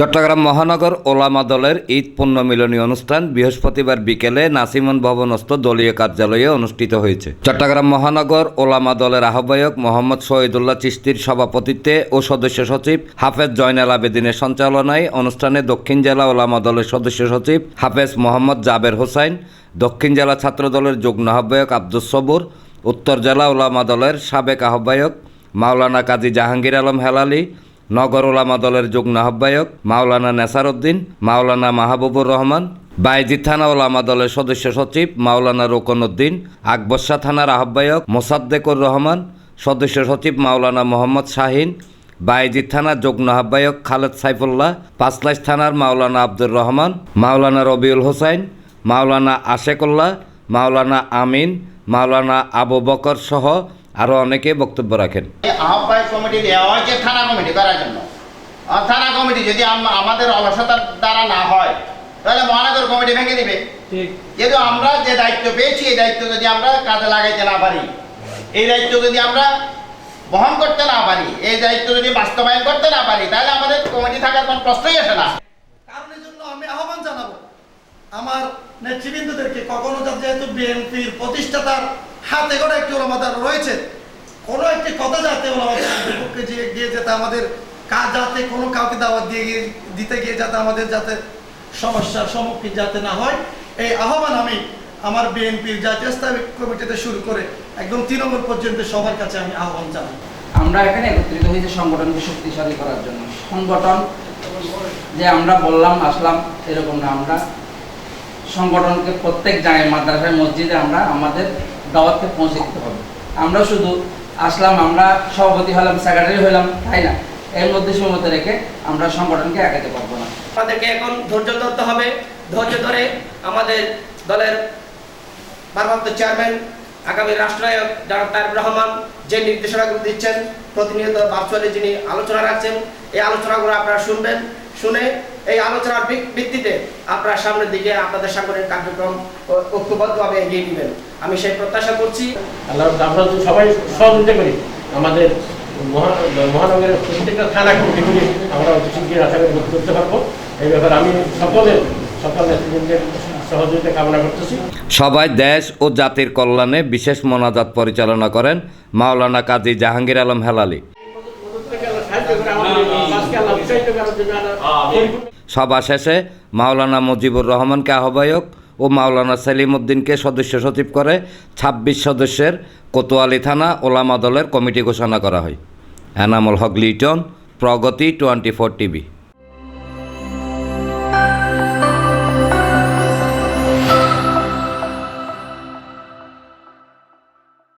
চট্টগ্রাম মহানগর ওলামা দলের ঈদ পূর্ণ মিলনী অনুষ্ঠান বৃহস্পতিবার বিকেলে নাসিমন ভবনস্থ দলীয় কার্যালয়ে অনুষ্ঠিত হয়েছে। চট্টগ্রাম মহানগর ওলামা দলের আহ্বায়ক মোহাম্মদ শহীদুল্লাহ চিস্তির সভাপতিত্বে ও সদস্য সচিব হাফেজ জয়নাল আবেদিনের সঞ্চালনায় অনুষ্ঠানে দক্ষিণ জেলা ওলামা দলের সদস্য সচিব হাফেজ মোহাম্মদ জাবের হোসাইন, দক্ষিণ জেলা ছাত্র দলের যুগ্ম আহ্বায়ক আব্দুস সবুর, উত্তর জেলা ওলামা দলের সাবেক আহ্বায়ক মাওলানা কাজী জাহাঙ্গীর আলম হেলালি নগর ওলামা দলের যুগ্ম আহ্বায়ক মাওলানা নেসারউদ্দিন, মাওলানা মাহবুবুর রহমান বাইজিদ থানা ওলামা দলের সদস্য সচিব মাওলানা রোকনউদ্দিন আকবর্ষা থানার আহ্বায়ক মোসাদ্দেকুর রহমান, সদস্য সচিব মাওলানা মোহাম্মদ শাহিন বাইজিদ থানার যুগ্ম আহ্বায়ক খালেদ সাইফুল্লাহ, পাঁচলাইশ থানার মাওলানা আব্দুর রহমান, মাওলানা রবিউল হোসাইন, মাওলানা আশেকুল্লাহ, মাওলানা আমিন, মাওলানা আবু বকর সহ আরও অনেকে বক্তব্য রাখেন। এই আহ্বায়ক কমিটি দেওয়া হয়েছে থানা কমিটি করার জন্য। থানা কমিটি যদি আমাদের অলসতার দ্বারা না হয় তাহলে মহানগর কমিটি ভেঙে দিবে। ঠিক। কিন্তু আমরা যে দায়িত্ব পেয়েছি এই দায়িত্ব যদি আমরা কাজে লাগাইতে না পারি এই দায়িত্ব যদি আমরা বহন করতে না পারি এই দায়িত্ব যদি বাস্তবায়ন করতে না পারি তাহলে আমাদের কমিটি থাকার কোনো প্রশ্নই আসে না। কারণের জন্য আমি আহ্বান জানাব আমার নেতৃবৃন্দদেরকে কখনো যেহেতু বিএনপির প্রতিষ্ঠাতার হাতে করে একটি ওলামাদার রয়েছে। কোনো একটি কথা যাতে গিয়ে গিয়ে যাতে আমাদের কাজ যাতে কোনো কাউকে দাওয়াত দিয়ে গিয়ে দিতে গিয়ে যাতে আমাদের যাতে সমস্যার সম্মুখীন যাতে না হয়, এই আহ্বান আমি আমার বিএনপির জাতীয় স্থায়ী কমিটিতে শুরু করে একদম তৃণমূল পর্যন্ত সবার কাছে আমি আহ্বান জানাই। আমরা এখানে একত্রিত হয়েছি সংগঠনকে শক্তিশালী করার জন্য। সংগঠন যে আমরা বললাম, আসলাম, এরকম না আমরা। সংগঠনকে প্রত্যেক জায়গায়, মাদ্রাসায়, মসজিদে আমরা আমাদের দাওয়াতকে পৌঁছে দিতে হবে। আমরা শুধু আসলাম, আমরা সভাপতি হলাম সেক্রেটারি হলাম, তাই না? এর মধ্যে সীমিত রেখে আমরা সংগঠনকে একাতে পারব না। আমাদেরকে এখন ধৈর্য ধরতে হবে। ধৈর্য ধরে আমাদের দলের ভারপ্রাপ্ত চেয়ারম্যান, আগামী রাষ্ট্রনায়ক জনাব তারেক রহমান যে নির্দেশনাগুলো দিচ্ছেন, প্রতিনিয়ত ভার্চুয়ালি যিনি আলোচনা রাখছেন, এই আলোচনাগুলো আপনারা শুনবেন। শুনে এই আলোচনার ভিত্তিতে আপনারা সামনের দিকে আপনাদের সাংগঠনিক কার্যক্রম ঐক্যবদ্ধভাবে এগিয়ে নেবেন। আমি সেই প্রত্যাশা করছি। আল্লাহ আমরা সবাই সহযোগিতা করি আমাদের মহানগরের প্রত্যেকটা থানা কমিটিগুলি আমরা অতি শীঘ্রই আশা করি করতে পারব। এই ব্যাপারে আমি সকলের সকল নেতৃবৃন্দের সহযোগিতা কামনা করতেছি। সবাই দেশ ও জাতির কল্যাণে বিশেষ মোনাজাত পরিচালনা করেন মাওলানা কাজী জাহাঙ্গীর আলম হেলালি। সভা শেষে মাওলানা মুজিবুর রহমানকে আহ্বায়ক ও মাওলানা সেলিম উদ্দিনকে সদস্য সচিব করে ২৬ সদস্যের কোতোয়ালি থানা ওলামা দলের কমিটি ঘোষণা করা হয়। Enamul Haque Liton, Pragati twenty four TV.